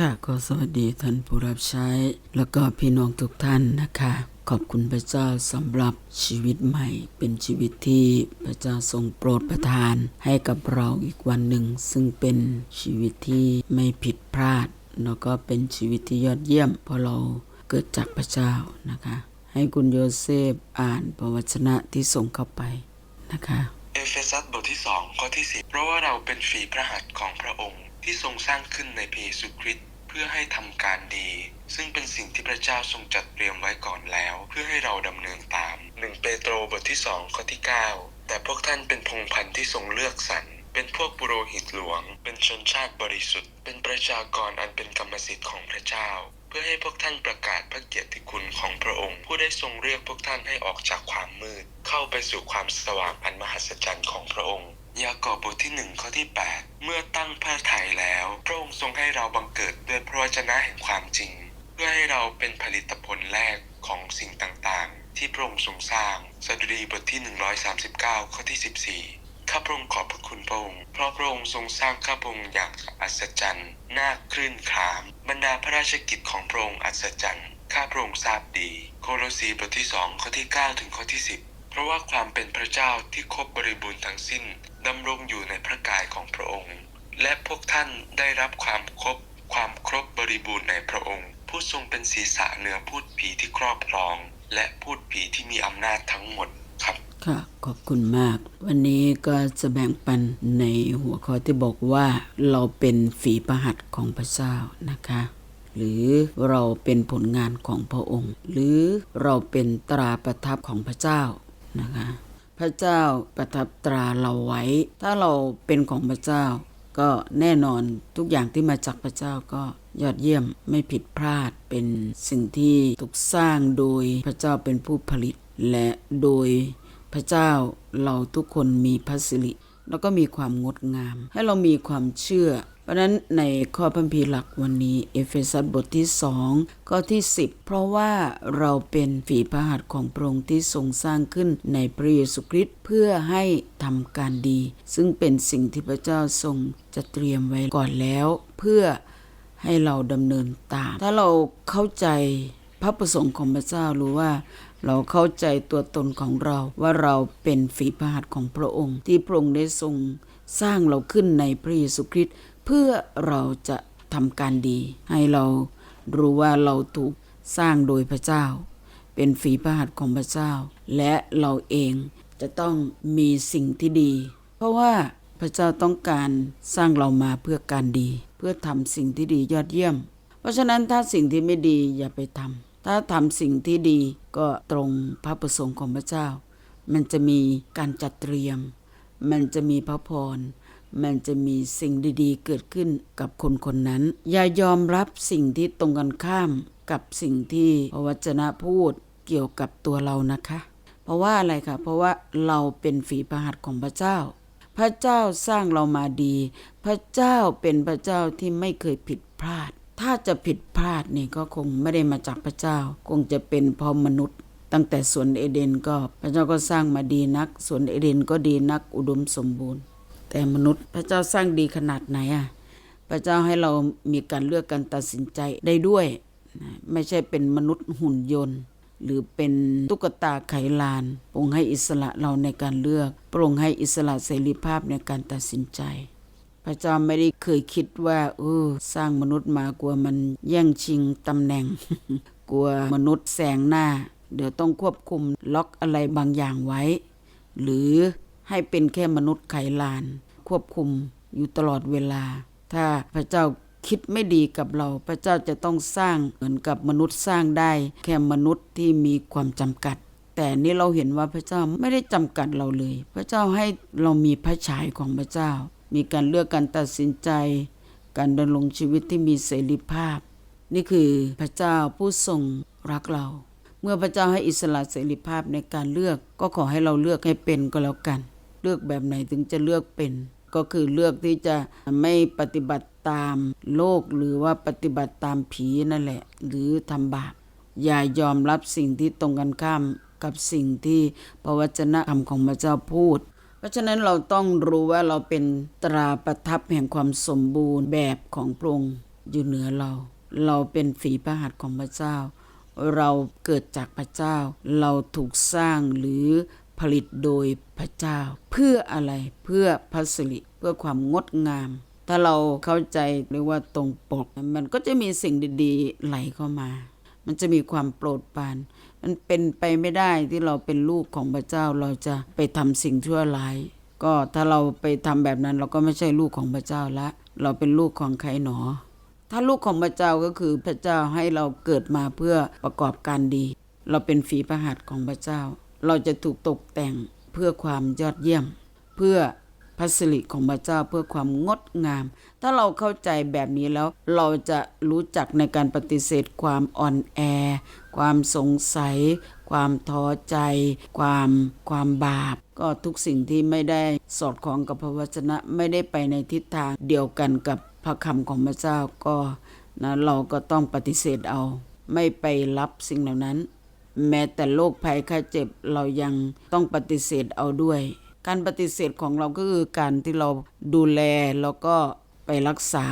ค่ะก็สวัสดีท่านผู้รับใช้ แล้วก็พี่น้องทุกท่านนะคะ ขอบคุณพระเจ้าสำหรับชีวิตใหม่ เป็นชีวิตที่พระเจ้าทรงโปรดประทาน ให้กับเราอีกวันหนึ่ง ซึ่งเป็นชีวิตที่ไม่ผิดพลาด แล้วก็เป็นชีวิตที่ยอดเยี่ยม เพราะเราเกิดจากพระเจ้านะคะ ให้คุณโยเซฟอ่านพระวจนะที่ส่งเข้าไปนะคะเอเฟซัสบทที่2ข้อที่10เพราะว่าเราเป็นฝีพระหัตถ์ของพระองค์ที่ทรงสร้างขึ้นในพระเยซูคริสต์ เพื่อให้ทำการดี ซึ่งเป็นสิ่งที่พระเจ้าทรงจัดเตรียมไว้ก่อนแล้ว เพื่อให้เราดำเนินตาม 1 เปโตรบทที่2ข้อที่ 9 แต่พวกท่านเป็นพงพันธุ์ที่ทรงเลือกสรรเป็นพวกปุโรหิตหลวง เป็นชนชาติบริสุทธิ์ เป็นประชากรอันเป็นกรรมสิทธิ์ของพระเจ้า เพื่อให้พวกท่านประกาศพระเกียรติคุณของพระองค์ ผู้ได้ทรงเรียกพวกท่านให้ออกจากความมืด เข้าไปสู่ความสว่างอันมหัศจรรย์ของพระองค์ ยากอบบทที่หนึ่งข้อที่ 8 เมื่อตั้งพระทัยแล้ว พระองค์ทรงให้เราบังเกิดด้วยพระวจนะแห่งความจริง เพื่อให้เราเป็นผลิตผลแรกของสิ่งต่างๆ ที่พระองค์ทรงสร้างสดุดีบทที่ 139 ข้อที่ 14 ข้าพระองค์ขอบพระคุณพระองค์เพราะพระองค์ทรงสร้างข้าพระองค์อย่างอัศจรรย์น่าคลื่นคราม บรรดาพระราชกิจของพระองค์อัศจรรย์ข้าพระองค์ทราบดี โคโลสีบทที่2ข้อที่9ถึงข้อที่ 10 เพราะว่าความเป็นพระเจ้าที่ครบบริบูรณ์ทั้งสิ้นดำรงอยู่ในพระกายของพระองค์ และพวกท่านได้รับความครบความครบบริบูรณ์ในพระองค์ ผู้ทรงเป็นศีรษะเหนือพูดผีที่ครอบครอง และพูดผีที่มีอำนาจทั้งหมดครับ ค่ะ ขอบคุณมาก วันนี้ก็จะแบ่งปันในหัวข้อที่บอกว่าเราเป็นฝีประหัตของพระเจ้านะคะหรือเราเป็นผลงานของพระองค์ หรือเราเป็นตราประทับของพระเจ้า นะคะ พระเจ้าประทับตราเราไว้ ถ้าเราเป็นของพระเจ้า ก็แน่นอนทุกอย่างที่มาจากพระเจ้าก็ยอดเยี่ยมไม่ผิดพลาดเป็นสิ่งที่ถูกสร้างโดยพระเจ้าเป็นผู้ผลิต และโดยพระเจ้าเราทุกคนมีพระสิริแล้วก็มีความงดงาม ให้เรามีความเชื่อเพราะนั้นในข้อพัมพีร์หลักวันนี้ เอเฟซัสบทที่2ข้อที่ 10 เพราะว่าเราเป็นฝีพระหัตถ์ของพระองค์ที่ทรงสร้างขึ้นในพระเยซูคริสต์เพื่อให้ทำการดี ซึ่งเป็นสิ่งที่พระเจ้าทรงจะเตรียมไว้ก่อนแล้ว เพื่อให้เราดำเนินตาม ถ้าเราเข้าใจพระประสงค์ของพระเจ้ารู้ว่า เราเข้าใจตัวตนของเราว่าเราเป็นฝีพระหัตถ์ของพระองค์ ที่พระองค์ได้ทรงสร้างเราขึ้นในพระเยซูคริสต์ เพื่อเราจะทำการดี ให้เรารู้ว่าเราถูกสร้างโดยพระเจ้า เป็นฝีพระหัตถ์ของพระเจ้า และเราเองจะต้องมีสิ่งที่ดี เพราะว่าพระเจ้าต้องการสร้างเรามาเพื่อการดี เพื่อทำสิ่งที่ดียอดเยี่ยม เพราะฉะนั้นถ้าสิ่งที่ไม่ดีอย่าไปทำถ้าทำสิ่งที่ดีก็ตรงพระประสงค์ของพระเจ้า มันจะมีการจัดเตรียม มันจะมีพระพร มันจะมีสิ่งดีๆ เกิดขึ้นกับคนคนนั้น อย่ายอมรับสิ่งที่ตรงกันข้ามกับสิ่งที่พระวจนะพูดเกี่ยวกับตัวเรานะคะ เพราะว่าอะไรคะเพราะว่าเราเป็นฝีพระหัตของพระเจ้า พระเจ้าสร้างเรามาดี พระเจ้าเป็นพระเจ้าที่ไม่เคยผิดพลาด ถ้าจะผิดพลาดนี่ก็คงไม่ได้มาจากพระเจ้า คงจะเป็นพราะมนุษย์ตั้งแต่สวนเอเดนก็พระเจ้าก็สร้างมาดีนักสวนเอเดนก็ดีนักอุดมสมบูรณ์ แต่มนุษย์พระเจ้าสร้างดีขนาดไหนอะพระเจ้าให้เรามีการเลือกการตัดสินใจได้ด้วย ไม่ใช่เป็นมนุษย์หุ่นยนต์ หรือเป็นตุ๊กตาไขลานพรงให้อิสระเราในการเลือกพรงให้อิสระเสรีภาพในการตัดสินใจ พระเจ้าไม่ได้เคยคิดว่าเออสร้างมนุษย์มากลัวมันแย่งชิงตำแหน่ง กลัวมนุษย์แสงหน้า เดี๋ยวต้องควบคุมล็อกอะไรบางอย่างไว้ หรือ ให้เป็นแค่มนุษย์ไขลาน ควบคุมอยู่ตลอดเวลา ถ้าพระเจ้าคิดไม่ดีกับเรา พระเจ้าจะต้องสร้างเหมือนกับมนุษย์สร้างได้ แค่มนุษย์ที่มีความจำกัด แต่นี่เราเห็นว่าพระเจ้าไม่ได้จำกัดเราเลย พระเจ้าให้เรามีพระฉายของพระเจ้า มีการเลือกการตัดสินใจ การดำรงชีวิตที่มีเสรีภาพ นี่คือพระเจ้าผู้ทรงรักเรา เมื่อพระเจ้าให้อิสระเสรีภาพในการเลือก ก็ขอให้เราเลือกให้เป็นก็แล้วกัน เลือกแบบไหนถึงจะเลือกเป็น ก็คือเลือกที่จะไม่ปฏิบัติตามโลกหรือว่าปฏิบัติตามผีนั่นแหละ หรือทำบาปอย่ายอมรับสิ่งที่ตรงกันข้ามกับสิ่งที่พระวจนะคำของพระเจ้าพูด เพราะฉะนั้นเราต้องรู้ว่าเราเป็นตราประทับแห่งความสมบูรณ์แบบของพระองค์อยู่เหนือเรา เราเป็นฝีพระหัตถ์ของพระเจ้า เราเกิดจากพระเจ้า เราถูกสร้างหรือ ผลิตโดยพระเจ้า เพื่ออะไรเพื่อพระสิริเพื่อความงดงาม ถ้าเราเข้าใจหรือว่าตรงปก มันก็จะมีสิ่งดีๆไหลเข้ามา มันจะมีความโปรดปราน มันเป็นไปไม่ได้ที่เราเป็นลูกของพระเจ้าเราจะไปทำสิ่งชั่วร้ายก็ถ้าเราไปทำแบบนั้นเราก็ไม่ใช่ลูกของพระเจ้าละ เราเป็นลูกของใครหนอ ถ้าลูกของพระเจ้าก็คือพระเจ้าให้เราเกิดมาเพื่อประกอบการดี เราเป็นฝีพระหัตของพระเจ้า เราจะถูกตกแต่งเพื่อความยอดเยี่ยม เพื่อพระสิริของพระเจ้าเพื่อความงดงาม ถ้าเราเข้าใจแบบนี้แล้วเราจะรู้จักในการปฏิเสธความอ่อนแอ ความสงสัย ความท้อใจ ความความบาป ก็ทุกสิ่งที่ไม่ได้สอดคล้องกับพระวจนะไม่ได้ไปในทิศทางเดียวกันกับพระคำของพระเจ้าก็นะเราก็ต้องปฏิเสธเอา ไม่ไปรับสิ่งเหล่านั้น แม้แต่โรคภัยไข้เจ็บเรายังต้องปฏิเสธเอาด้วย การปฏิเสธของเราก็คือการที่เราดูแลแล้วก็ไปรักษา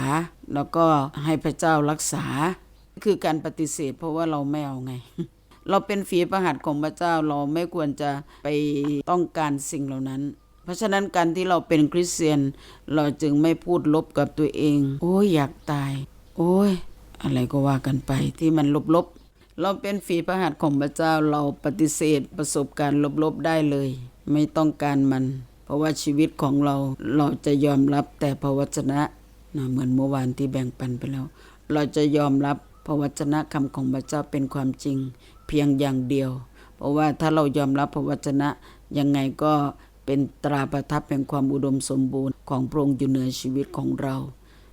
แล้วก็ให้พระเจ้ารักษา คือการปฏิเสธเพราะว่าเราไม่เอาไง เราเป็นฝีพระหัตของพระเจ้าเราไม่ควรจะไปต้องการสิ่งเหล่านั้นเพราะฉะนั้นการที่เราเป็นคริสเตียน เราจึงไม่พูดลบกับตัวเอง โอ้ยอยากตาย โอ้ย อะไรก็ว่ากันไปที่มันลบ เราเป็นฝีพระหัตถ์ของพระเจ้าเราปฏิเสธประสบการณ์ลบๆได้เลย ไม่ต้องการมัน เพราะว่าชีวิตของเราเราจะยอมรับแต่พระวจนะนะเหมือนเมื่อวานที่แบ่งปันไปแล้ว เราจะยอมรับพระวจนะคำของพระเจ้าเป็นความจริง เพียงอย่างเดียว เพราะว่าถ้าเรายอมรับพระวจนะยังไงก็เป็นตราประทับแห่งความอุดมสมบูรณ์ของพระองค์อยู่เหนือชีวิตของเรา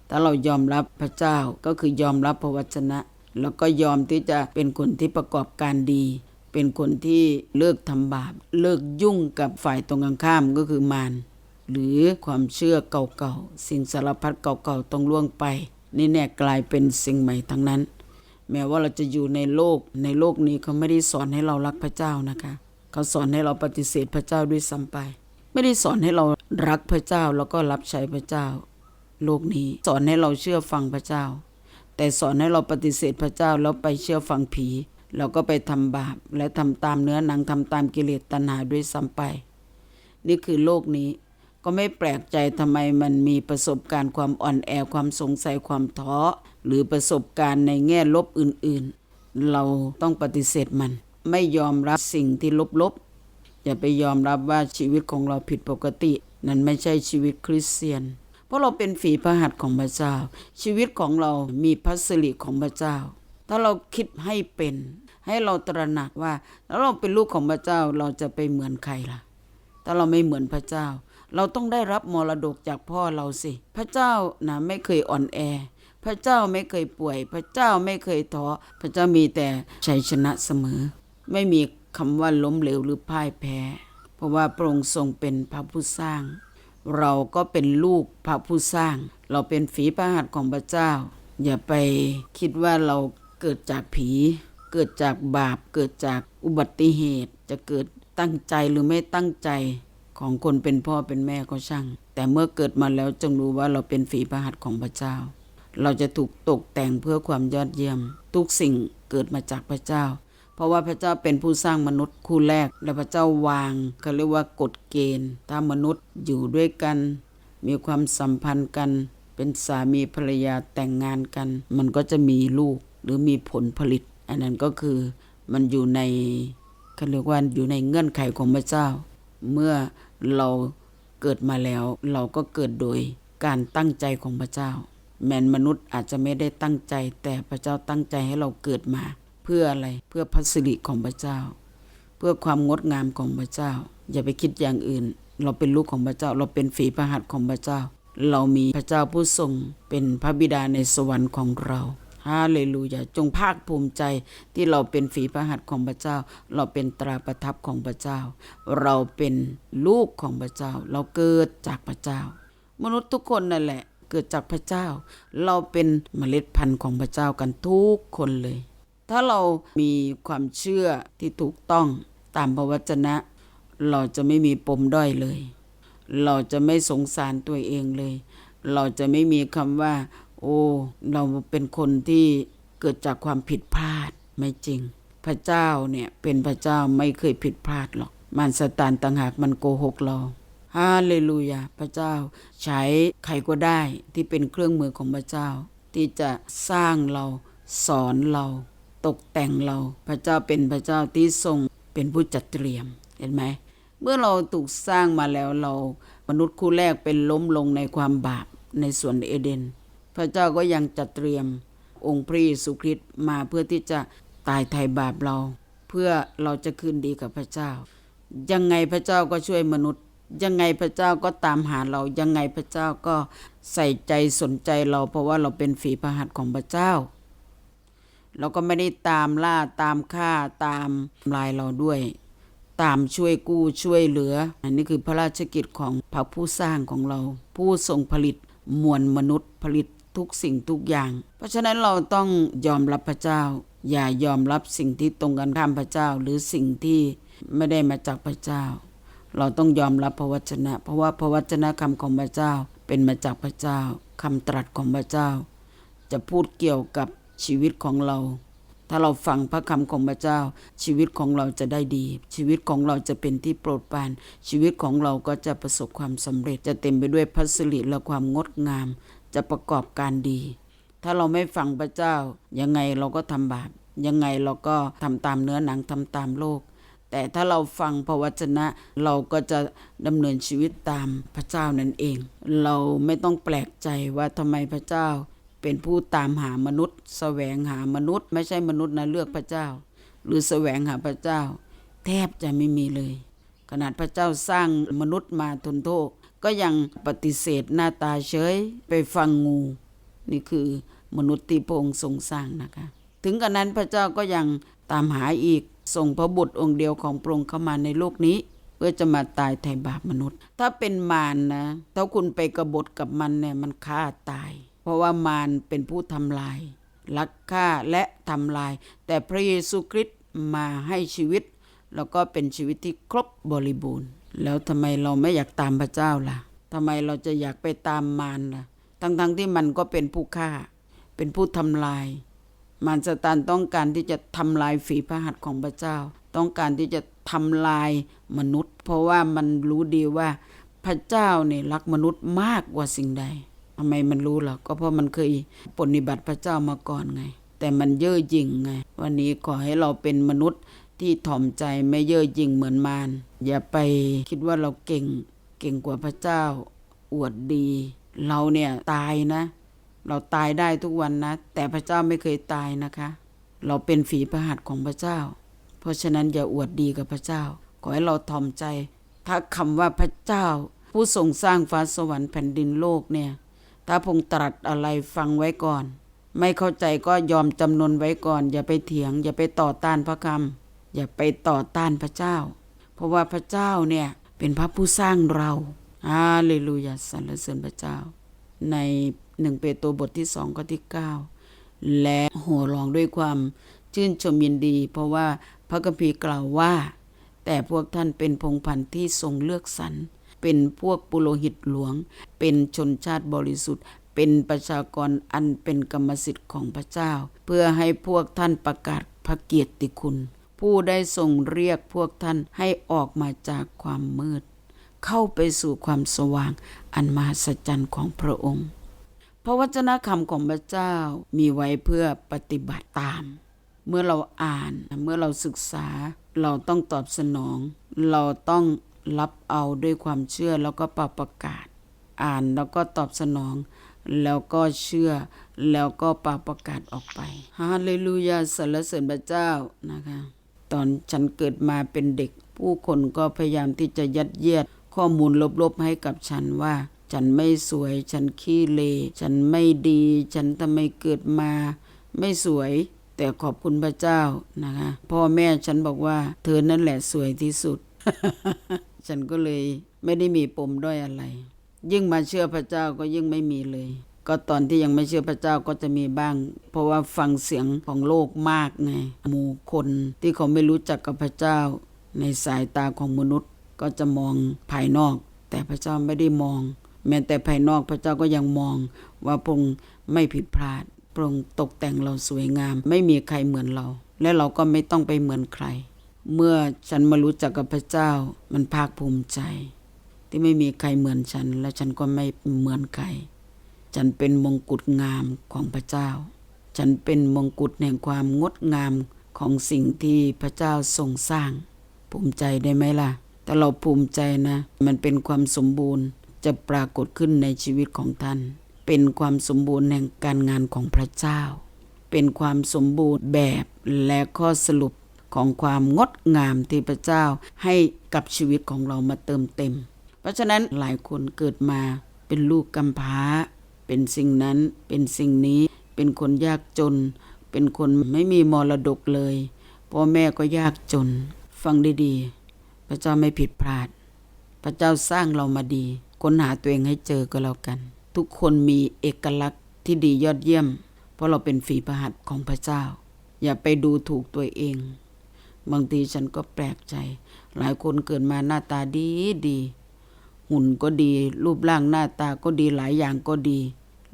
ถ้าเรายอมรับพระเจ้าก็คือยอมรับพระวจนะ แล้วก็ยอมที่จะเป็นคนที่ประกอบการดี เป็นคนที่เลิกทำบาป เลิกยุ่งกับฝ่ายตรงกันข้ามก็คือมารหรือความเชื่อเก่าๆ สิ่งสารพัดเก่าๆ ต้องล่วงไป นี่แน่กลายเป็นสิ่งใหม่ทั้งนั้น แม้ว่าเราจะอยู่ในโลก ในโลกนี้เขาไม่ได้สอนให้เรารักพระเจ้านะคะ เขาสอนให้เราปฏิเสธพระเจ้าด้วยซ้ำไป ไม่ได้สอนให้เรารักพระเจ้าแล้วก็รับใช้พระเจ้า โลกนี้สอนให้เราเชื่อฟังพระเจ้า แต่สอนให้เราปฏิเสธพระเจ้าแล้วไปเชื่อฟังผีแล้วก็ไปทำบาป และทำตามเนื้อหนังทำตามกิเลสตัณหาด้วยซ้ำไป นี่คือโลกนี้ก็ไม่แปลกใจทำไมมันมีประสบการณ์ความอ่อนแอความสงสัยความท้อหรือประสบการณ์ในแง่ลบอื่นๆ เราต้องปฏิเสธมัน ไม่ยอมรับสิ่งที่ลบๆอย่าไปยอมรับว่าชีวิตของเราผิดปกติ นั่นไม่ใช่ชีวิตคริสเตียน เพราะเราเป็นฝีพระหัตถ์ของพระเจ้า ชีวิตของเรามีพระสิริของพระเจ้า ถ้าเราคิดให้เป็น ให้เราตระหนักว่า แล้วเราเป็นลูกของพระเจ้าเราจะไปเหมือนใครล่ะถ้าเราไม่เหมือนพระเจ้า เราต้องได้รับมรดกจากพ่อเราสิ พระเจ้านะไม่เคยอ่อนแอ พระเจ้าไม่เคยป่วย พระเจ้าไม่เคยท้อพระเจ้ามีแต่ชัยชนะเสมอ ไม่มีคำว่าล้มเหลวหรือพ่ายแพ้ เพราะว่าพระองค์ทรงเป็นพระผู้สร้าง เราก็เป็นลูกพระผู้สร้าง เราเป็นฝีพระหัตถ์ของพระเจ้า อย่าไปคิดว่าเราเกิดจากผี เกิดจากบาป เกิดจากอุบัติเหตุ จะเกิดตั้งใจหรือไม่ตั้งใจของคนเป็นพ่อเป็นแม่ก็ช่าง แต่เมื่อเกิดมาแล้วจงรู้ว่าเราเป็นฝีพระหัตถ์ของพระเจ้า เราจะถูกตกแต่งเพื่อความยอดเยี่ยม ทุกสิ่งเกิดมาจากพระเจ้า เพราะว่าพระเจ้าเป็นผู้สร้างมนุษย์คู่แรก และพระเจ้าวางเขาเรียกว่ากฎเกณฑ์ถ้ามนุษย์อยู่ด้วยกัน มีความสัมพันธ์กัน เป็นสามีภรรยาแต่งงานกัน มันก็จะมีลูกหรือมีผลผลิต อันนั้นก็คือมันอยู่ในเขาเรียกว่าอยู่ในเงื่อนไขของพระเจ้า เมื่อเราเกิดมาแล้วเราก็เกิดโดยการตั้งใจของพระเจ้า แม้นมนุษย์อาจจะไม่ได้ตั้งใจ แต่พระเจ้าตั้งใจให้เราเกิดมา เพื่ออะไรเพื่อพระสิริของพระเจ้า เพื่อความงดงามของพระเจ้า อย่าไปคิดอย่างอื่น เราเป็นลูกของพระเจ้า เราเป็นฝีพระหัตถ์ของพระเจ้า เรามีพระเจ้าผู้ทรงเป็นพระบิดาในสวรรค์ของเราฮาเลลูยาจงภาคภูมิใจที่เราเป็นฝีพระหัตถ์ของพระเจ้า เราเป็นตราประทับของพระเจ้า เราเป็นลูกของพระเจ้า เราเกิดจากพระเจ้า มนุษย์ทุกคนนั่นแหละเกิดจากพระเจ้า เราเป็นเมล็ดพันธุ์ของพระเจ้ากันทุกคนเลย ถ้าเรามีความเชื่อที่ถูกต้องตามพระวจนะ เราจะไม่มีปมด้อยเลย เราจะไม่สงสารตัวเองเลย เราจะไม่มีคำว่า โอ้ เราเป็นคนที่เกิดจากความผิดพลาดไม่จริง พระเจ้าเนี่ยเป็นพระเจ้าไม่เคยผิดพลาดหรอกมารสตานต่างหากมันโกหกเราฮาเลลูยาพระเจ้าใช้ใครก็ได้ที่เป็นเครื่องมือของพระเจ้า ที่จะสร้างเราสอนเรา ตกแต่งเรา พระเจ้าเป็นพระเจ้าที่ทรงเป็นผู้จัดเตรียมเห็นไหมเมื่อเราถูกสร้างมาแล้วเรามนุษย์คู่แรกเป็นล้มลงในความบาปในสวนเอเดน พระเจ้าก็ยังจัดเตรียมองค์พระเยซูคริสต์มาเพื่อที่จะตายไถ่บาปเรา เพื่อเราจะคืนดีกับพระเจ้า ยังไงพระเจ้าก็ช่วยมนุษย์ ยังไงพระเจ้าก็ตามหาเรา ยังไงพระเจ้าก็ใส่ใจสนใจเรา เพราะว่าเราเป็นฝีพระหัตถ์ของพระเจ้า เราก็ไม่ได้ตามล่าตามฆ่าตามทำลายเราด้วย ตามช่วยกู้ช่วยเหลือ อันนี้คือพระราชกิจของพระผู้สร้างของเรา ผู้ทรงผลิตมวลมนุษย์ผลิตทุกสิ่งทุกอย่าง เพราะฉะนั้นเราต้องยอมรับพระเจ้า อย่ายอมรับสิ่งที่ตรงกันข้ามพระเจ้า หรือสิ่งที่ไม่ได้มาจากพระเจ้า เราต้องยอมรับพระวจนะ เพราะว่าพระวจนะคำของพระเจ้าเป็นมาจากพระเจ้าคำตรัสของพระเจ้า จะพูดเกี่ยวกับ ชีวิตของเรา ถ้าเราฟังพระคำของพระเจ้า ชีวิตของเราจะได้ดี ชีวิตของเราจะเป็นที่โปรดปรานชีวิตของเราก็จะประสบความสำเร็จจะเต็มไปด้วยพัสริและความงดงาม จะประกอบการดี ถ้าเราไม่ฟังพระเจ้า ยังไงเราก็ทำบาปยังไงเราก็ทำตามเนื้อหนังทำตามโลกแต่ถ้าเราฟังพระวจนะเราก็จะดำเนินชีวิตตามพระเจ้านั่นเอง เราไม่ต้องแปลกใจว่าทำไมพระเจ้า เป็นผู้ตามหามนุษย์แสวงหามนุษย์ ไม่ใช่มนุษย์นะเลือกพระเจ้า หรือแสวงหาพระเจ้า แทบจะไม่มีเลย ขนาดพระเจ้าสร้างมนุษย์มาทนโทษ ก็ยังปฏิเสธหน้าตาเฉยไปฟังงู นี่คือมนุษย์ที่พระองค์ทรงสร้างนะคะ ถึงกระนั้นพระเจ้าก็ยังตามหาอีกส่งพระบุตรองค์เดียวของพระองค์เข้ามาในโลกนี้ เพื่อจะมาตายแทนบาปมนุษย์ ถ้าเป็นมารนะถ้าคุณไปกรบฏกับมันเนี่ยมันฆ่าตาย เพราะว่ามารเป็นผู้ทำลายลักฆ่าและทำลาย แต่พระเยซูคริสต์มาให้ชีวิต แล้วก็เป็นชีวิตที่ครบบริบูรณ์ แล้วทำไมเราไม่อยากตามพระเจ้าล่ะทำไมเราจะอยากไปตามมารล่ะทั้งๆทที่มันก็เป็นผู้ฆ่า เป็นผู้ทำลาย มารซาตานต้องการที่จะทำลายฝีพระหัตถ์ของพระเจ้า ต้องการที่จะทำลายมนุษย์ เพราะว่ามันรู้ดีว่าพระเจ้าเนี่ยรักมนุษย์มากกว่าสิ่งใด ทำไมมันรู้ล่ะ ก็เพราะมันเคยปฏิบัติพระเจ้ามาก่อนไง แต่มันเย่อหยิ่งไง วันนี้ขอให้เราเป็นมนุษย์ที่ถ่อมใจไม่เย่อหยิ่งเหมือนมารอย่าไปคิดว่าเราเก่ง เก่งกว่าพระเจ้า อวดดี เราเนี่ยตายนะ เราตายได้ทุกวันนะ แต่พระเจ้าไม่เคยตายนะคะ เราเป็นฝีพระหัตถ์ของพระเจ้า เพราะฉะนั้นอย่าอวดดีกับพระเจ้า ขอให้เราทอมใจ ถ้าคำว่าพระเจ้า ผู้ทรงสร้างฟ้าสวรรค์แผ่นดินโลกเนี่ย ถ้าพงตรัสอะไรฟังไว้ก่อน ไม่เข้าใจก็ยอมจำนนไว้ก่อน อย่าไปเถียง อย่าไปต่อต้านพระคำอย่าไปต่อต้านพระเจ้า เพราะว่าพระเจ้าเนี่ยเป็นพระผู้สร้างเราฮาเลลูยาสรรเสริญพระเจ้า ในหนึ่งเปโตรบทที่สองข้อที่เก้าและโห่ร้องด้วยความชื่นชมยินดี เพราะว่าพระคัมภีร์กล่าวว่า แต่พวกท่านเป็นพงพันธุ์ที่ทรงเลือกสรร เป็นพวกปุโรหิตหลวง เป็นชนชาติบริสุทธิ์ เป็นประชากรอันเป็นกรรมสิทธิ์ของพระเจ้า เพื่อให้พวกท่านประกาศพระเกียรติคุณ ผู้ได้ทรงเรียกพวกท่านให้ออกมาจากความมืด เข้าไปสู่ความสว่างอันมหัศจรรย์ของพระองค์พระวจนะคำของพระเจ้ามีไว้เพื่อปฏิบัติตาม เมื่อเราอ่านเมื่อเราศึกษา เราต้องตอบสนอง เราต้อง รับเอาด้วยความเชื่อแล้วก็ประประกาศ อ่านแล้วก็ตอบสนอง แล้วก็เชื่อแล้วก็ปาประกาศออกไปฮาเลลูยาสรรเสริญพระเจ้านะคะ ตอนฉันเกิดมาเป็นเด็ก ผู้คนก็พยายามที่จะยัดเยียดข้อมูลลบๆให้กับฉันว่า ฉันไม่สวย ฉันขี้เล ฉันไม่ดี ฉันทำไมเกิดมา ไม่สวยแต่ขอบคุณพระเจ้านะคะ พ่อแม่ฉันบอกว่า เธอนั่นแหละสวยที่สุด ฉันก็เลยไม่ได้มีปมด้อยอะไร ยิ่งมาเชื่อพระเจ้าก็ยิ่งไม่มีเลย ก็ตอนที่ยังไม่เชื่อพระเจ้าก็จะมีบ้าง เพราะว่าฟังเสียงของโลกมากไงหมู่คนที่เขาไม่รู้จักกับพระเจ้า ในสายตาของมนุษย์ก็จะมองภายนอก แต่พระเจ้าไม่ได้มอง แม้แต่ภายนอกพระเจ้าก็ยังมอง ว่าพงค์ไม่ผิดพลาดพระองค์ตกแต่งเราสวยงาม ไม่มีใครเหมือนเรา และเราก็ไม่ต้องไปเหมือนใคร เมื่อฉันมารู้จักกับพระเจ้า มันภาคภูมิใจ ที่ไม่มีใครเหมือนฉัน และฉันก็ไม่เหมือนใคร ฉันเป็นมงกุฎงามของพระเจ้า ฉันเป็นมงกุฎแห่งความงดงามของสิ่งที่พระเจ้าทรงสร้าง ภูมิใจได้ไหมล่ะ แต่เราภูมิใจนะ มันเป็นความสมบูรณ์จะปรากฏขึ้นในชีวิตของท่าน เป็นความสมบูรณ์แห่งการงานของพระเจ้า เป็นความสมบูรณ์แบบและข้อสรุป ของความงดงามที่พระเจ้าให้กับชีวิตของเรามาเติมเต็ม เพราะฉะนั้นหลายคนเกิดมาเป็นลูกกำพร้า เป็นสิ่งนั้นเป็นสิ่งนี้เป็นคนยากจน เป็นคนไม่มีมรดกเลยพ่อแม่ก็ยากจน ฟังดีๆ พระเจ้าไม่ผิดพลาด พระเจ้าสร้างเรามาดีค้นหาตัวเองให้เจอก็แล้วกัน ทุกคนมีเอกลักษณ์ที่ดียอดเยี่ยม เพราะเราเป็นฝีพระหัตถ์ของพระเจ้า อย่าไปดูถูกตัวเอง บางทีฉันก็แปลกใจ หลายคนเกิดมาหน้าตาดีดี หุ่นก็ดี รูปร่างหน้าตาก็ดีหลายอย่างก็ดี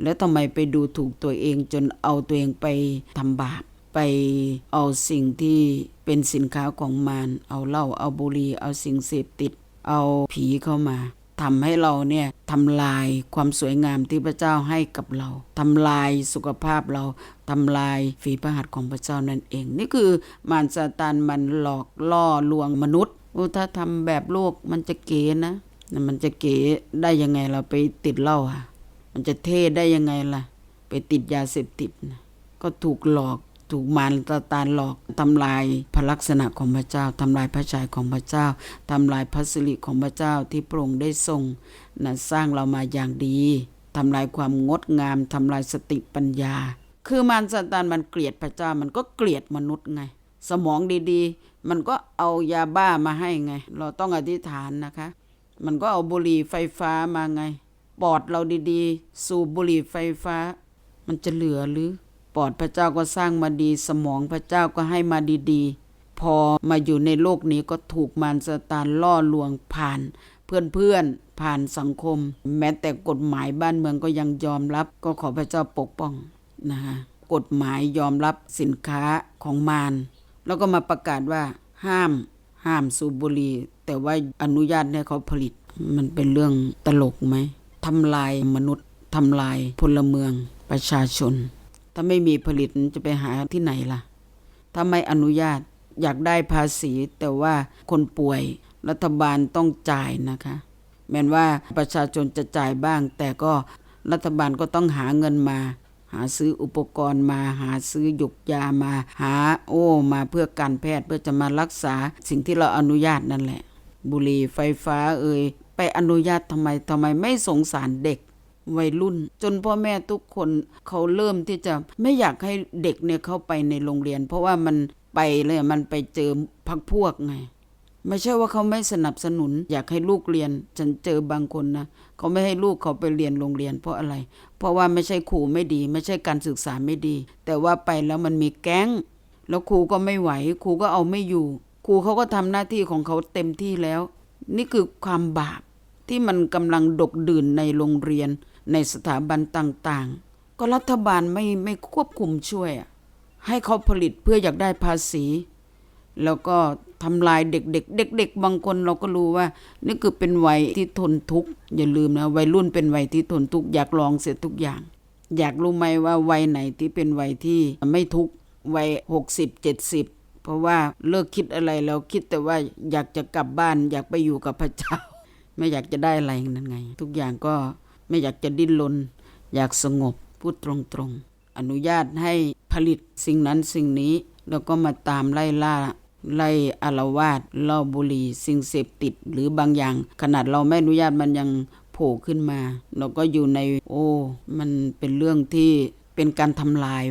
แล้วทำไมไปดูถูกตัวเองจนเอาตัวเองไปทำบาปไปเอาสิ่งที่เป็นสินค้าของมารเอาเหล้าเอาบุหรี่เอาสิ่งเสพติด เอาผีเข้ามาทำให้เราเนี่ยทำลายความสวยงามที่พระเจ้าให้กับเราทำลายสุขภาพเรา ทำลายฝีพระหัตถ์ของพระเจ้านั่นเอง นี่คือมารซาตานมันหลอกล่อลวงมนุษย์โอ้ถ้าทำแบบโลกมันจะเก๋นะน่ะมันจะเก๋ได้ยังไงเราไปติดเหล้าอะ มันจะเท่ได้ยังไงล่ะ ไปติดยาเสพติดนะก็ถูกหลอกถูกมารตาตานหลอกทำลายพระลักษณะของพระเจ้าทำลายพระชัยของพระเจ้าทำลายพระสิริของพระเจ้าที่พระองค์ได้ทรงนะสร้างเรามาอย่างดีทำลายความงดงามทำลายสติปัญญา คือมารซาตานมันเกลียดพระเจ้ามันก็เกลียดมนุษย์ไง สมองดีๆ มันก็เอายาบ้ามาให้ไง เราต้องอธิษฐานนะคะ มันก็เอาบุหรี่ไฟฟ้ามาไง ปอดเราดีๆ สูบบุหรี่ไฟฟ้า มันจะเหลือหรือ ปอดพระเจ้าก็สร้างมาดี สมองพระเจ้าก็ให้มาดีๆ พอมาอยู่ในโลกนี้ก็ถูกมารซาตานล่อลวงผ่าน เพื่อนๆผ่านสังคม แม้แต่กฎหมายบ้านเมืองก็ยังยอมรับ ก็ขอพระเจ้าปกป้อง นะฮะกฎหมายยอมรับสินค้าของมารแล้วก็มาประกาศว่าห้ามห้ามสูบบุหรี่แต่ว่าอนุญาตให้เขาผลิต มันเป็นเรื่องตลกไหมทำลายมนุษย์ทำลายพลเมืองประชาชน ถ้าไม่มีผลิตจะไปหาที่ไหนล่ะ ถ้าไม่อนุญาตอยากได้ภาษีแต่ว่าคนป่วยรัฐบาลต้องจ่ายนะคะ แม้ว่าประชาชนจะจ่ายบ้าง แต่ก็รัฐบาลก็ต้องหาเงินมา หาซื้ออุปกรณ์มาหาซื้อหยุกยามาหาโอ้มาเพื่อการแพทย์เพื่อจะมารักษาสิ่งที่เราอนุญาตนั่นแหละ บุหรี่ไฟฟ้าเอ่ยไปอนุญาตทำไมทำไมไม่สงสารเด็กวัยรุ่น จนพ่อแม่ทุกคนเขาเริ่มที่จะไม่อยากให้เด็กเนี่ยเข้าไปในโรงเรียน เพราะว่ามันไปเลยมันไปเจอพักพวกไงไม่ใช่ว่าเขาไม่สนับสนุน อยากให้ลูกเรียน ฉันเจอบางคนนะเขาไม่ให้ลูกเขาไปเรียนโรงเรียน เพราะอะไร เพราะว่าไม่ใช่ครูไม่ดี ไม่ใช่การศึกษาไม่ดี แต่ว่าไปแล้วมันมีแก๊ง แล้วครูก็ไม่ไหว ครูก็เอาไม่อยู่ ครูเขาก็ทำหน้าที่ของเขาเต็มที่แล้ว นี่คือความบาปที่มันกำลังดกดื่นในโรงเรียน ในสถาบันต่างๆ ก็รัฐบาลไม่ไม่ควบคุมช่วยให้เขาผลิตเพื่ออยากได้ภาษี แล้วก็ ทำลายเด็กๆเด็กๆบางคนเราก็รู้ว่า นี่คือเป็นวัยที่ทนทุกข์อย่าลืมนะวัยรุ่นเป็นวัยที่ทนทุกข์อยากลองเสร็จทุกอย่าง อยากรู้ไหมว่าวัยไหนที่เป็นวัยที่ไม่ทุกข์วัยหกสิบเจ็ดสิบเพราะว่าเลิกคิดอะไรแล้วคิดแต่ว่าอยากจะกลับบ้าน อยากไปอยู่กับพระเจ้า ไม่อยากจะได้อะไรนั่นไง ทุกอย่างก็ไม่อยากจะดิ้นรนอยากสงบพูดตรงๆ อนุญาตให้ผลิตสิ่งนั้นสิ่งนี้ แล้วก็มาตามไล่ล่า ไล่อารวาสเล้าบุหรี่สิ่งเสพติดหรือบางอย่าง ขนาดเราไม่อนุญาตมันยังโผล่ขึ้นมา เราก็อยู่ในโอ้ มันเป็นเรื่องที่เป็นการทำลาย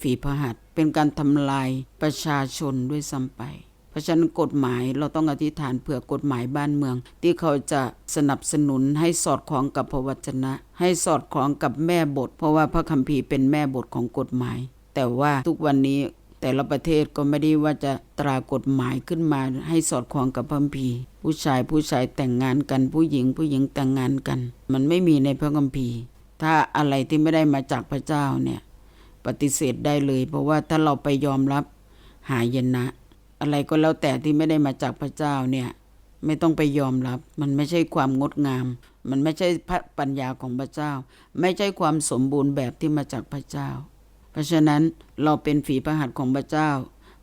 ฝีพระหัตเป็นการทำลายประชาชนด้วยซ้ำไป เพราะฉะนั้นกฎหมายเราต้องอธิษฐานเผื่อกฎหมายบ้านเมือง ที่เขาจะสนับสนุนให้สอดคล้องกับพระวจนะ ให้สอดคล้องกับแม่บท เพราะว่าพระคัมภีร์เป็นแม่บทของกฎหมาย แต่ว่าทุกวันนี้ แต่ละประเทศก็ไม่ได้ว่าจะตรากฎหมายขึ้นมาให้สอดคล้องกับพัมภีผู้ชายผู้ชายแต่งงานกันผู้หญิงผู้หญิงแต่งงานกัน มันไม่มีในพระคัมภีร์ ถ้าอะไรที่ไม่ได้มาจากพระเจ้าเนี่ยปฏิเสธได้เลย เพราะว่าถ้าเราไปยอมรับหายนะ อะไรก็แล้วแต่ที่ไม่ได้มาจากพระเจ้าเนี่ยไม่ต้องไปยอมรับ มันไม่ใช่ความงดงาม มันไม่ใช่พระปัญญาของพระเจ้า ไม่ใช่ความสมบูรณ์แบบที่มาจากพระเจ้า เพราะฉะนั้นเราเป็นฝีพระหัตถ์ของพระเจ้า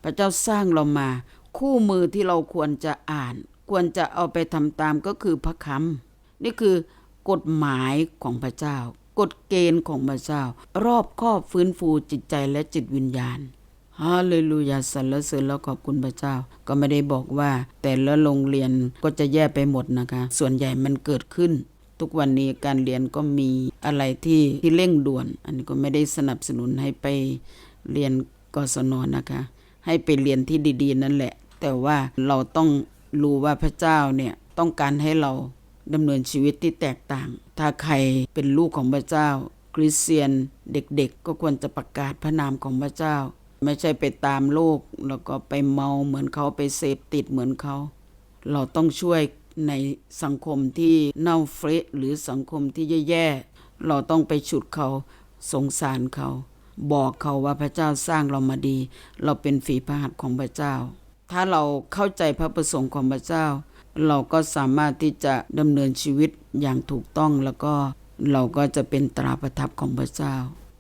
พระเจ้าสร้างเรามา คู่มือที่เราควรจะอ่าน ควรจะเอาไปทำตามก็คือพระคำนี่คือกฎหมายของพระเจ้า กฎเกณฑ์ของพระเจ้า รอบครอบฟื้นฟูจิตใจและจิตวิญญาณฮาเลลูยาสรรเสริญแล้วขอบคุณพระเจ้า ก็ไม่ได้บอกว่า แต่ละโรงเรียนก็จะแย่ไปหมดนะคะ ส่วนใหญ่มันเกิดขึ้น ทุกวันนี้การเรียนก็มีอะไรที่ที่เร่งด่วน อันนี้ก็ไม่ได้สนับสนุนให้ไปเรียนกศนนะคะ ให้ไปเรียนที่ดี ๆ นั่นแหละ แต่ว่าเราต้องรู้ว่าพระเจ้าเนี่ยต้องการให้เราดำเนินชีวิตที่แตกต่าง ถ้าใครเป็นลูกของพระเจ้า คริสเตียนเด็กๆ ก็ควรจะประกาศพระนามของพระเจ้า ไม่ใช่ไปตามโลกแล้วก็ไปเมาเหมือนเขาไปเสพติดเหมือนเขา เราต้องช่วย ในสังคมที่เน่าเฟะหรือสังคมที่แย่ๆ เราต้องไปฉุดเขาสงสารเขา บอกเขาว่าพระเจ้าสร้างเรามาดี เราเป็นฝีพระหัตถ์ของพระเจ้า ถ้าเราเข้าใจพระประสงค์ของพระเจ้า เราก็สามารถที่จะดำเนินชีวิตอย่างถูกต้องแล้วก็เราก็จะเป็นตราประทับของพระเจ้า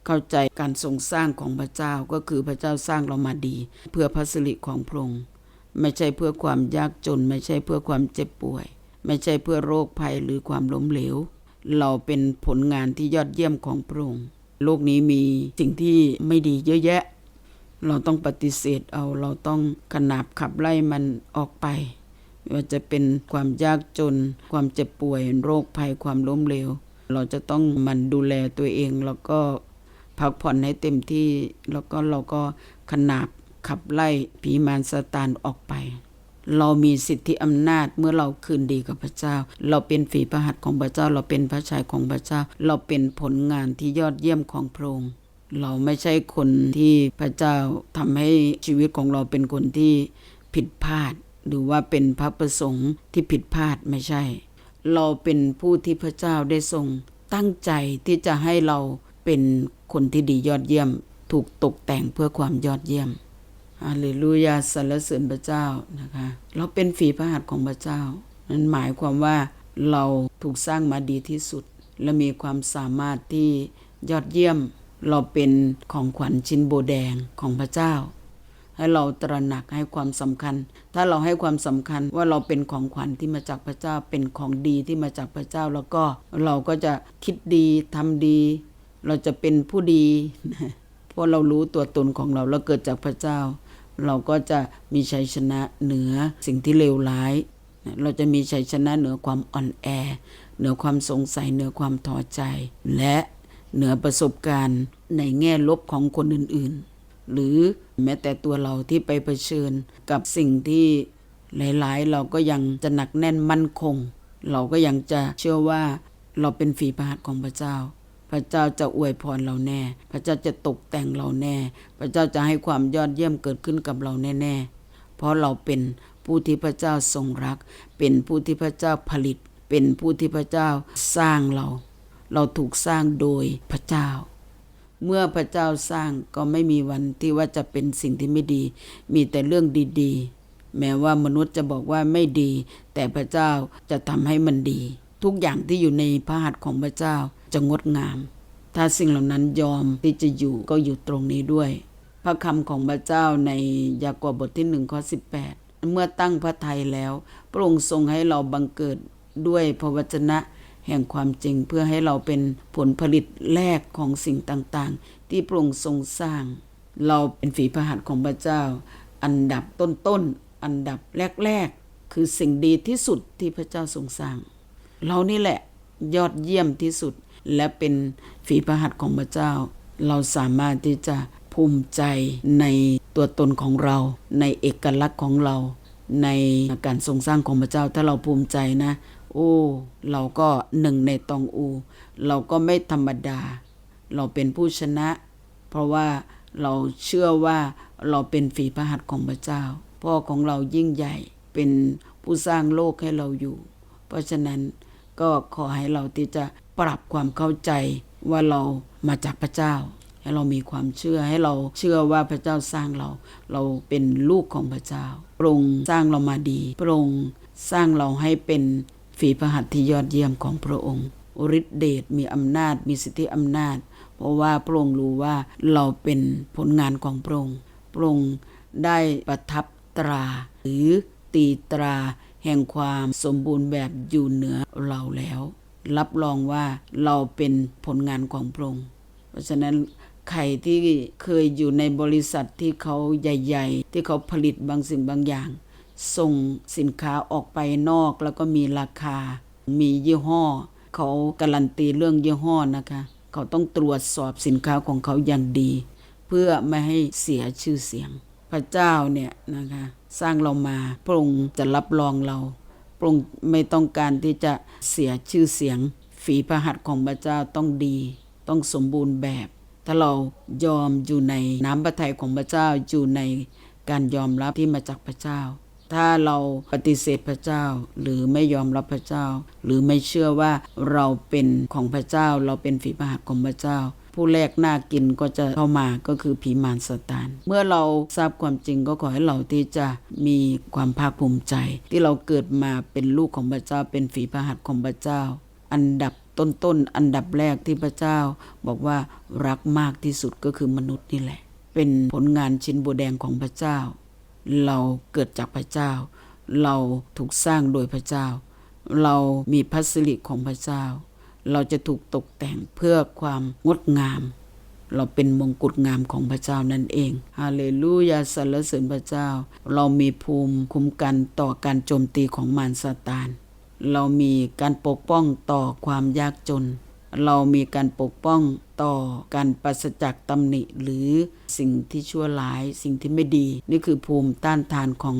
เข้าใจการทรงสร้างของพระเจ้าก็คือพระเจ้าสร้างเรามาดี เพื่อพระสิริของพระองค์ ไม่ใช่เพื่อความยากจน ไม่ใช่เพื่อความเจ็บป่วย ไม่ใช่เพื่อโรคภัยหรือความล้มเหลว เราเป็นผลงานที่ยอดเยี่ยมของพระองค์โลกนี้มีสิ่งที่ไม่ดีเยอะแยะ เราต้องปฏิเสธเอาเราต้องขนาบขับไล่มันออกไปว่าจะเป็นความยากจน ความเจ็บป่วย โรคภัยความล้มเหลว เราจะต้องมันดูแลตัวเองแล้วก็พักผ่อนให้เต็มที่ แล้วก็เราก็ขนาบ ขับไล่ผีมารซาตานออกไป เรามีสิทธิอำนาจเมื่อเราคืนดีกับพระเจ้า เราเป็นฝีพระหัตถ์ของพระเจ้า เราเป็นพระชายของพระเจ้า เราเป็นผลงานที่ยอดเยี่ยมของพระองค์เราไม่ใช่คนที่พระเจ้าทำให้ชีวิตของเราเป็นคนที่ผิดพลาด หรือว่าเป็นพระประสงค์ที่ผิดพลาดไม่ใช่ เราเป็นผู้ที่พระเจ้าได้ทรง ตั้งใจที่จะให้เราเป็นคนที่ดียอดเยี่ยม ถูกตกแต่งเพื่อความยอดเยี่ยม ฮาเลลูยาสรรเสริญพระเจ้านะคะ เราเป็นฝีพระหัตถ์ของพระเจ้า นั่นหมายความว่าเราถูกสร้างมาดีที่สุด และมีความสามารถที่ยอดเยี่ยม เราเป็นของขวัญชิ้นโบแดงของพระเจ้า ให้เราตระหนักให้ความสำคัญ ถ้าเราให้ความสำคัญว่าเราเป็นของขวัญที่มาจากพระเจ้า เป็นของดีที่มาจากพระเจ้า แล้วก็เราก็จะคิดดีทำดี เราจะเป็นผู้ดี เพราะเรารู้ตัวตนของเราแล้วเกิดจากพระเจ้า เราก็จะมีชัยชนะเหนือสิ่งที่เลวร้าย เราจะมีชัยชนะเหนือความอ่อนแอ เหนือความสงสัยเหนือความท้อใจ และเหนือประสบการณ์ในแง่ลบของคนอื่นๆ หรือแม้แต่ตัวเราที่ไปเผชิญกับสิ่งที่หลายๆ เราก็ยังจะหนักแน่นมั่นคง เราก็ยังจะเชื่อว่าเราเป็นฝีพระหัตถ์ของพระเจ้า พระเจ้าจะอวยพรเราแน่ พระเจ้าจะตกแต่งเราแน่ พระเจ้าจะให้ความยอดเยี่ยมเกิดขึ้นกับเราแน่ๆ เพราะเราเป็นผู้ที่พระเจ้าทรงรัก เป็นผู้ที่พระเจ้าผลิต เป็นผู้ที่พระเจ้าสร้างเรา เราถูกสร้างโดยพระเจ้า เมื่อพระเจ้าสร้างก็ไม่มีวันที่ว่าจะเป็นสิ่งที่ไม่ดี มีแต่เรื่องดีๆ แม้ว่ามนุษย์จะบอกว่าไม่ดี แต่พระเจ้าจะทำให้มันดี ทุกอย่างที่อยู่ในพระหัตถ์ของพระเจ้า จะงดงาม ถ้าสิ่งเหล่านั้นยอมที่จะอยู่ก็อยู่ตรงนี้ด้วย พระคำของพระเจ้าในยากอบบทที่หนึ่งข้อสิบแปดเมื่อตั้งพระทัยแล้ว พระองค์ทรงให้เราบังเกิดด้วยพระวจนะแห่งความจริงเพื่อให้เราเป็นผลผลิตแรกของสิ่งต่างๆ ที่พระองค์ทรงสร้าง เราเป็นฝีพระหัตถ์ของพระเจ้า อันดับต้นๆ อันดับแรกๆ คือสิ่งดีที่สุดที่พระเจ้าทรงสร้าง เรานี่แหละยอดเยี่ยมที่สุด และเป็นฝีพระหัตถ์ของพระเจ้า เราสามารถที่จะภูมิใจในตัวตนของเรา ในเอกลักษณ์ของเรา ในการทรงสร้างของพระเจ้าถ้าเราภูมิใจนะ โอ้ เราก็หนึ่งในตองอู เราก็ไม่ธรรมดา เราเป็นผู้ชนะ เพราะว่าเราเชื่อว่าเราเป็นฝีพระหัตถ์ของพระเจ้า พ่อของเรายิ่งใหญ่เป็นผู้สร้างโลกให้เราอยู่ เพราะฉะนั้นก็ขอให้เราที่จะ ปรับความเข้าใจว่าเรามาจากพระเจ้า ให้เรามีความเชื่อให้เราเชื่อว่าพระเจ้าสร้างเรา เราเป็นลูกของพระเจ้าพระองค์สร้างเรามาดีพระองค์สร้างเราให้เป็นฝีพระหัตถ์ที่ยอดเยี่ยมของพระองค์ฤทธิเดชมีอำนาจมีสิทธิอำนาจ เพราะว่าพระองค์รู้ว่าเราเป็นผลงานของพระองค์พระองค์ได้ประทับตรา หรือตีตราแห่งความสมบูรณ์แบบอยู่เหนือเราแล้ว รับรองว่าเราเป็นผลงานของพระองค์เพราะฉะนั้นใครที่เคยอยู่ในบริษัทที่เขาใหญ่ๆ ที่เขาผลิตบางสิ่งบางอย่าง ส่งสินค้าออกไปนอกแล้วก็มีราคา มียี่ห้อ เขาการันตีเรื่องยี่ห้อนะคะ เขาต้องตรวจสอบสินค้าของเขาอย่างดี เพื่อไม่ให้เสียชื่อเสียง พระเจ้าเนี่ยนะคะ สร้างเรามาพระองค์จะรับรองเรา พระองค์ไม่ต้องการที่จะเสียชื่อเสียง ฝีพระหัตถ์ของพระเจ้าต้องดี ต้องสมบูรณ์แบบ ถ้าเรายอมอยู่ในน้ำพระทัยของพระเจ้าอยู่ในการยอมรับที่มาจากพระเจ้า ถ้าเราปฏิเสธพระเจ้า หรือไม่ยอมรับพระเจ้า หรือไม่เชื่อว่าเราเป็นของพระเจ้า เราเป็นฝีพระหัตถ์ของพระเจ้า ผู้แรกน้ากินก็จะเข้ามาก็คือผีมารซาตาน เมื่อเราทราบความจริงก็ขอให้เราที่จะมีความภาคภูมิใจ ที่เราเกิดมาเป็นลูกของพระเจ้าเป็นฝีพระหัตถ์ของพระเจ้า อันดับต้นๆอันดับแรกที่พระเจ้า บอกว่ารักมากที่สุดก็คือมนุษย์นี่แหละ เป็นผลงานชิ้นโบวแดงของพระเจ้า เราเกิดจากพระเจ้า เราถูกสร้างโดยพระเจ้า เรามีพัสริของพระเจ้า เราจะถูกตกแต่งเพื่อความงดงาม เราเป็นมงกุฎงามของพระเจ้านั่นเองฮาเลลูยาสรรเสริญพระเจ้า เรามีภูมิคุ้มกันต่อการโจมตีของมารซาตาน เรามีการปกป้องต่อความยากจน เรามีการปกป้องต่อการปราศจากตำหนิหรือสิ่งที่ชั่วร้ายสิ่งที่ไม่ดี นี่คือภูมิต้านทานของ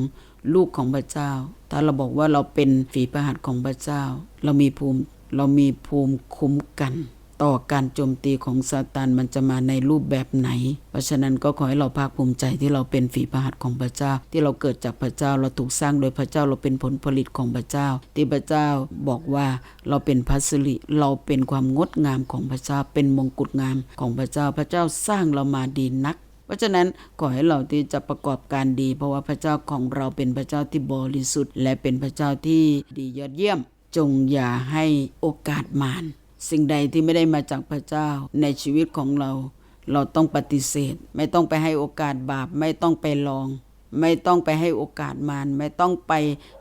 ลูกของพระเจ้า ถ้าเราบอกว่าเราเป็นฝีพระหัตของพระเจ้า เรามีภูมิ เรามีภูมิคุ้มกัน ต่อการโจมตีของซาตานมันจะมาในรูปแบบไหน เพราะฉะนั้นก็ขอให้เราภาคภูมิใจที่เราเป็นฝีพระหัตถ์ของพระเจ้า ที่เราเกิดจากพระเจ้าเราถูกสร้างโดยพระเจ้าเราเป็นผลผลิตของพระเจ้า ที่พระเจ้าบอกว่าเราเป็นพัสริเราเป็นความงดงามของพระเจ้า เป็นมงกุฎงามของพระเจ้า พระเจ้าสร้างเรามาดีนักเพราะฉะนั้นขอให้เราที่จะประกอบการดี เพราะว่าพระเจ้าของเราเป็นพระเจ้าที่บริสุทธิ์ และเป็นพระเจ้าที่ดียอดเยี่ยม จงอย่าให้โอกาสมารสิ่งใดที่ไม่ได้มาจากพระเจ้าในชีวิตของเรา เราต้องปฏิเสธ ไม่ต้องไปให้โอกาสบาป ไม่ต้องไปลอง ไม่ต้องไปให้โอกาสมารไม่ต้องไป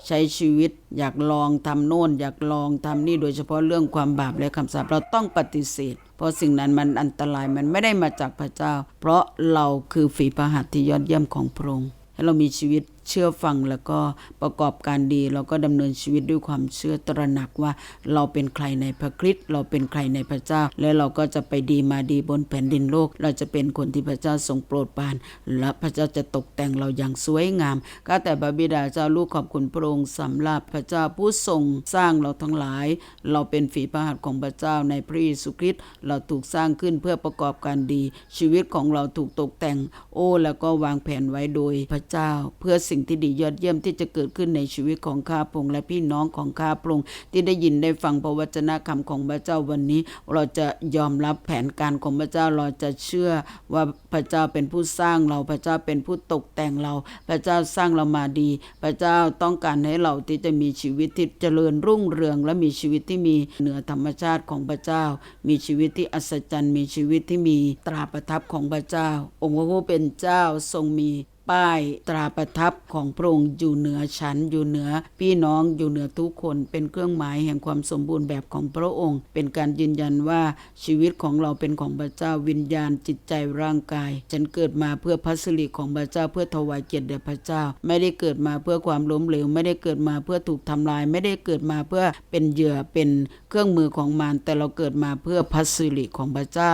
ใช้ชีวิต อยากลองทำโน่น อยากลองทำนี่โดยเฉพาะเรื่องความบาปและคำสาปเราต้องปฏิเสธ เพราะสิ่งนั้นมันอันตรายมันไม่ได้มาจากพระเจ้า เพราะเราคือฝีพระหัตถ์ที่ยอดเยี่ยมของพระองค์ให้เรามีชีวิต เชื่อฟังแล้วก็ประกอบการดีเราก็ดำเนินชีวิตด้วยความเชื่อตระหนักว่าเราเป็นใครในพระคริสต์เราเป็นใครในพระเจ้า และเราก็จะไปดีมาดีบนแผ่นดินโลก เราจะเป็นคนที่พระเจ้าทรงโปรดปราน และพระเจ้าจะตกแต่งเราอย่างสวยงามข้าแต่พระบิดาเจ้าลูกขอบคุณพระองค์สำหรับพระเจ้าผู้ทรงสร้างเราทั้งหลาย เราเป็นฝีพระหัตถ์ของพระเจ้าในพระเยซูคริสต์เราถูกสร้างขึ้นเพื่อประกอบการดี ชีวิตของเราถูกตกแต่ง โอ้ แล้วก็วางแผนไว้โดยพระเจ้าเพื่อสิ่งงที่ดียอดเยี่ยมที่จะเกิดขึ้นในชีวิตของข้าพงและพี่น้องของข้าพงที่ได้ยินได้ฟังพระวจนะคำของพระเจ้าวันนี้ เราจะยอมรับแผนการของพระเจ้าเราจะเชื่อว่าพระเจ้าเป็นผู้สร้างเราพระเจ้าเป็นผู้ตกแต่งเรา พระเจ้าสร้างเรามาดี พระเจ้าต้องการให้เราที่จะมีชีวิตที่เจริญรุ่งเรือง และมีชีวิตที่มีเหนือธรรมชาติของพระเจ้า มีชีวิตที่อัศจรรย์ มีชีวิตที่มีตราประทับของพระเจ้า องค์พระผู้เป็นเจ้าทรงมี ป้ายตราประทับของพระองค์อยู่เหนือฉันอยู่เหนือพี่น้องอยู่เหนือทุกคน เป็นเครื่องหมายแห่งความสมบูรณ์แบบของพระองค์ เป็นการยืนยันว่าชีวิตของเราเป็นของพระเจ้าวิญญาณจิตใจร่างกาย ฉันเกิดมาเพื่อพัสริของพระเจ้าเพื่อถวายเกียรติแด่พระเจ้า ไม่ได้เกิดมาเพื่อความล้มเหลวไม่ได้เกิดมาเพื่อถูกทำลาย ไม่ได้เกิดมาเพื่อเป็นเหยื่อเป็นเครื่องมือของมารแต่เราเกิดมาเพื่อพัสริของพระเจ้า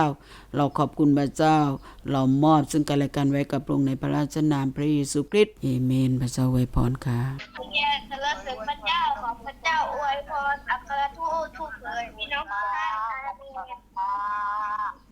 เราขอบคุณพระเจ้า เรามอบซึ่งกันและกันไว้กับพระองค์ในพระราชนามพระเยซูคริสต์เอเมน พระเจ้าไวยพรค่ะแย่สรรเสริญพระเจ้าของพระเจ้าอวยพรอัครทูตทุกเลยพี่น้องทุกท่านอาเมน